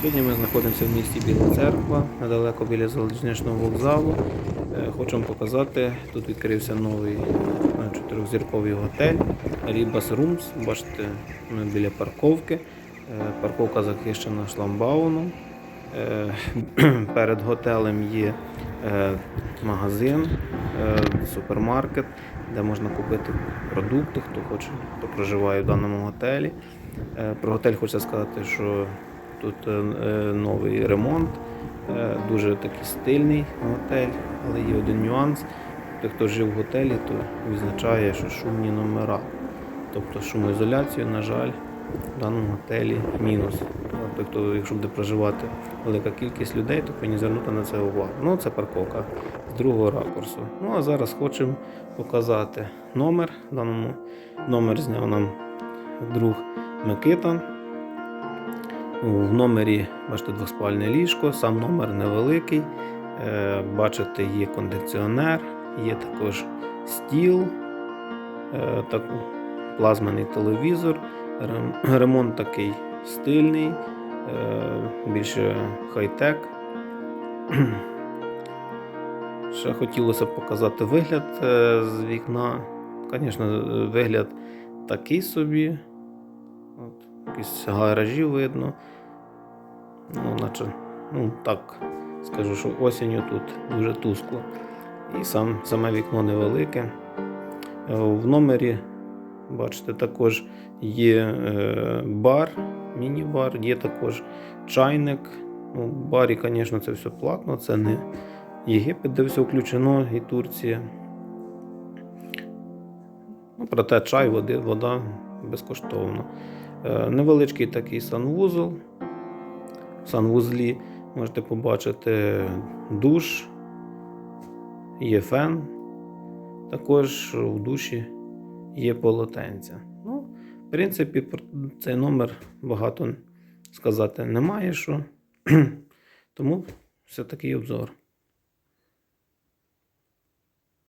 Сьогодні ми знаходимося в місті Біла Церква, недалеко біля залізничного вокзалу. Е, Хочемо показати, тут відкрився новий е, чотирьохзірковий готель Ribas Rooms. Бачите, ми біля парковки. Е, Парковка захищена шламбауном. Перед готелем є магазин, супермаркет, де можна купити продукти, хто хоче, хто проживає в даному готелі. Про готель хочу сказати, що тут е, е, новий ремонт, е, дуже такий стильний готель, але є один нюанс. Той, хто жив в готелі, то відзначає, що шумні номера. Тобто шумоізоляцію, на жаль, в даному готелі мінус. Тобто, якщо буде проживати велика кількість людей, то повинні звернути на це увагу. Ну, це парковка з другого ракурсу. Ну а зараз хочемо показати номер. Даному номер зняв нам друг Микита. В номері, бачите, двоспальне ліжко, сам номер невеликий. Е, Бачите, є кондиціонер, є також стіл, е, плазмений телевізор. Ремонт такий стильний, е, більше хай-тек. Ще хотілося б показати вигляд з вікна. Звісно, вигляд такий собі. От, якісь гаражі видно. Ну, наче, ну так, скажу, що осінню тут дуже тускло. І сам, саме вікно невелике. Е, В номері, бачите, також є е, бар, міні-бар, є також чайник. Ну, в барі, звісно, це все платно, це не Єгипет, де все включено, і Турція. Ну, проте чай, води, вода безкоштовно. Е, Невеличкий такий санвузол. В санвузлі можете побачити душ, є фен. Також в душі є полотенця. Ну, в принципі, про цей номер багато сказати немає що. Тому все такий обзор.